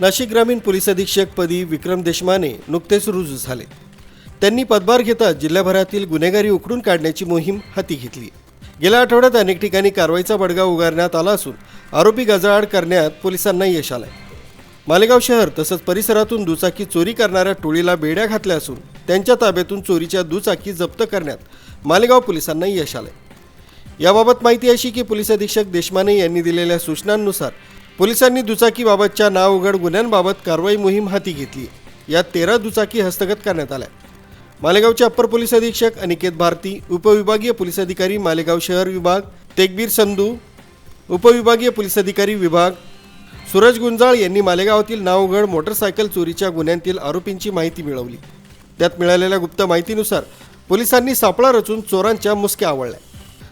नाशिक ग्रामीण पोलीस अधीक्षकपदी विक्रम देशमाने नुकतेच रुजू झाले. त्यांनी पदभार घेताच जिल्ह्याभरातील गुन्हेगारी उखडून काढण्याची मोहीम हाती घेतली. गेल्या आठवड्यात अनेक ठिकाणी कारवाईचा बडगा उगारण्यात आला असून आरोपी गजाआड करण्यात पोलिसांना यश आलंय. मालेगाव शहर तसंच परिसरातून दुचाकी चोरी करणाऱ्या टोळीला बेड्या घातल्या असून त्यांच्या ताब्यातून चोरीच्या दुचाकी जप्त करण्यात मालेगाव पोलिसांना यश आलंय. याबाबत माहिती अशी की पोलीस अधीक्षक देशमाने यांनी दिलेल्या सूचनांनुसार पोलिसांनी दुचाकीबाबतच्या नाव उघड गुन्ह्यांबाबत कारवाई मोहीम हाती घेतली. यात तेरा दुचाकी हस्तगत करण्यात आल्या. मालेगावचे अप्पर पोलीस अधीक्षक अनिकेत भारती उपविभागीय पोलीस अधिकारी मालेगाव शहर विभाग तेगबीर संधू उपविभागीय पोलीस अधिकारी विभाग सूरज गुंजाळ यांनी मालेगावातील नावगड मोटरसायकल चोरीच्या गुन्ह्यांतील आरोपींची माहिती मिळवली. त्यात मिळालेल्या गुप्त माहितीनुसार पोलिसांनी सापळा रचून चोरांच्या मुसक्या आवळल्या.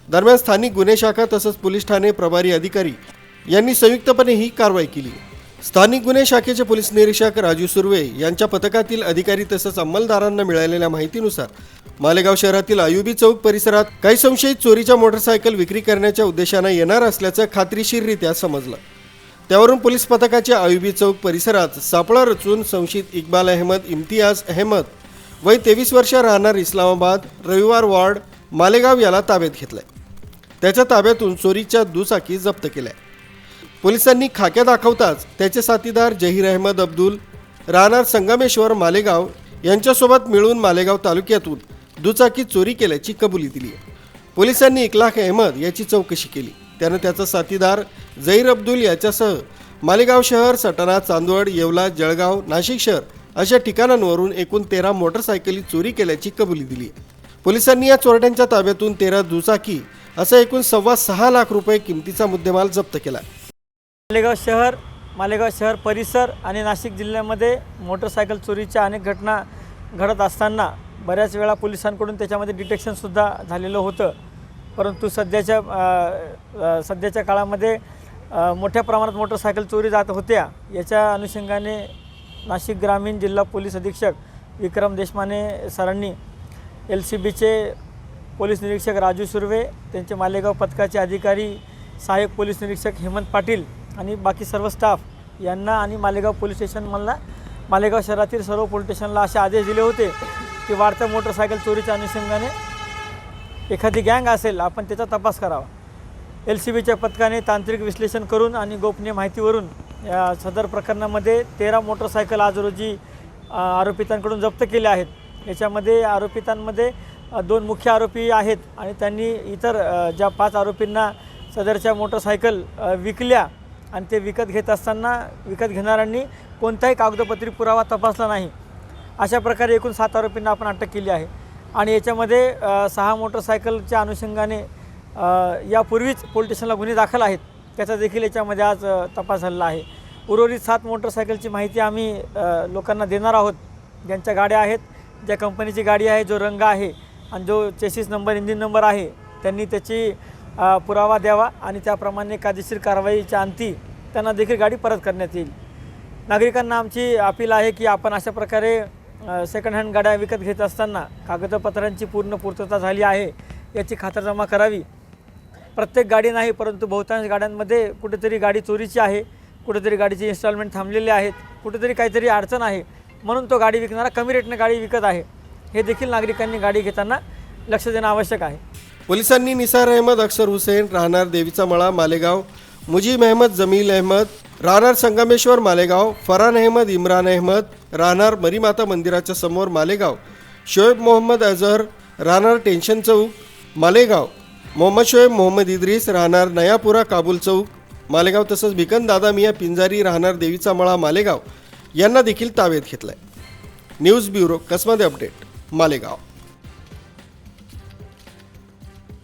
दरम्यान स्थानिक गुन्हे शाखा तसंच पोलीस ठाणे प्रभारी अधिकारी यांनी संयुक्तपणे ही कारवाई केली. स्थानिक गुन्हे शाखेचे पोलीस निरीक्षक राजू सुर्वे यांच्या पथकातील अधिकारी तसंच अंमलदारांना मिळालेल्या माहितीनुसार मालेगाव शहरातील आयुबी चौक परिसरात काही संशयित चोरीच्या मोटरसायकल विक्री करण्याच्या उद्देशानं येणार असल्याचं खात्रीशीररित्या समजलं. त्यावरून पोलीस पथकाच्या आयुबी चौक परिसरात सापळा रचून संशयित इक्बाल अहमद इम्तियाज अहमद वय तेवीस वर्ष राहणार इस्लामाबाद रविवार वॉर्ड मालेगाव याला ताब्यात घेतलंय. त्याच्या ताब्यातून चोरीच्या दुचाकी जप्त केल्या. पोलिसांनी खाक्या दाखवताच त्याचे साथीदार जहीर अहमद अब्दुल राहणार संगमेश्वर मालेगाव यांच्यासोबत मिळून मालेगाव तालुक्यातून दुचाकी चोरी केल्याची कबुली दिली पोलिसांनी इकलाख अहमद याची चौकशी केली. त्यानं त्याचा साथीदार जहीर अब्दुल याच्यासह मालेगाव शहर सटाणा चांदवड येवला जळगाव नाशिक शहर अशा ठिकाणांवरून एकूण तेरा मोटरसायकली चोरी केल्याची कबुली दिली पोलिसांनी या चोरट्यांच्या ताब्यातून तेरा दुचाकी असा एकूण सव्वा सहा लाख रुपये किमतीचा मुद्देमाल जप्त केला मालेगाव शहर मालेगाव शहर परिसर आणि नाशिक जिल्ह्यामध्ये मोटरसायकल चोरीच्या अनेक घटना घडत असताना बऱ्याच वेळा पोलिसांकडून त्याच्यामध्ये डिटेक्शनसुद्धा झालेलं होतं. परंतु सध्याच्या सध्याच्या काळामध्ये मोठ्या प्रमाणात मोटरसायकल चोरी जात होत्या. याच्या अनुषंगाने नाशिक ग्रामीण जिल्हा पोलीस अधीक्षक विक्रम देशमाने सरांनी एल सी बीचे पोलीस निरीक्षक राजू सुर्वे त्यांचे मालेगाव पथकाचे अधिकारी सहाय्यक पोलीस निरीक्षक हेमंत पाटील आणि बाकी सर्व स्टाफ यांना आणि मालेगाव पोलीस स्टेशनमधला मालेगाव शहरातील सर्व पोलीस स्टेशनला असे आदेश दिले होते की वाढत्या मोटरसायकल चोरीच्या अनुषंगाने एखादी गँग असेल आपण त्याचा तपास करावा. एल सी बीच्या पथकाने तांत्रिक विश्लेषण करून आणि गोपनीय माहितीवरून या सदर प्रकरणामध्ये तेरा मोटरसायकल आज रोजी आरोपितांकडून जप्त केल्या आहेत. याच्यामध्ये आरोपितांमध्ये दोन मुख्य आरोपी आहेत आणि त्यांनी इतर ज्या पाच आरोपींना सदरच्या मोटरसायकल विकल्या आणि ते विकत घेत असताना विकत घेणाऱ्यांनी कोणताही कागदपत्री पुरावा तपासला नाही. अशा प्रकारे एकूण सात आरोपींना आपण अटक केली आहे. आणि याच्यामध्ये सहा मोटरसायकलच्या अनुषंगाने यापूर्वीच पोलीस स्टेशनला गुन्हे दाखल आहेत. त्याचा देखील याच्यामध्ये आज तपास झालेला आहे. उर्वरित सात मोटरसायकलची माहिती आम्ही लोकांना देणार आहोत. ज्यांच्या गाड्या आहेत ज्या कंपनीची गाडी आहे जो रंग आहे आणि जो चेसिस नंबर इंजिन नंबर आहे त्यांनी त्याची पुरावा द्यावा आणि त्याप्रमाणे कायदेशीर कारवाईच्या अंती त्यांना देखील गाडी परत करण्यात येईल. नागरिकांना आमची अपील आहे की आपण अशा प्रकारे सेकंड हँड गाड्या विकत घेत असताना कागदपत्रांची पूर्ण पूर्तता झाली आहे याची खातरजमा करावी. प्रत्येक गाडी नाही परंतु बहुतांश गाड्यांमध्ये कुठेतरी गाडी चोरीची आहे कुठेतरी गाडीची इन्स्टॉलमेंट थांबलेली आहेत कुठेतरी काहीतरी अडचण आहे म्हणून तो गाडी विकणारा कमी रेटने गाडी विकत आहे. हे देखील नागरिकांनी गाडी घेताना लक्ष देणं आवश्यक आहे. पोलिसांनी निसार अहमद अक्षर हुसेन राहणार देवीचा मळा मालेगाव मुजीब अहमद जमील अहमद राहणार संगमेश्वर मालेगाव फरान अहमद इम्रान अहमद राहणार मरीमाता मंदिराच्या समोर मालेगाव शोएब मोहम्मद अझहर राहणार टेन्शन चौक मालेगाव मोहम्मद शोएब मोहम्मद इद्रिस राहणार नयापुरा काबूल चौक मालेगाव तसंच भिकन दादा मिया पिंजारी राहणार देवीचा मळा मालेगाव यांना देखील ताब्यात घेतलाय. न्यूज ब्युरो कसमध्ये अपडेट मालेगाव.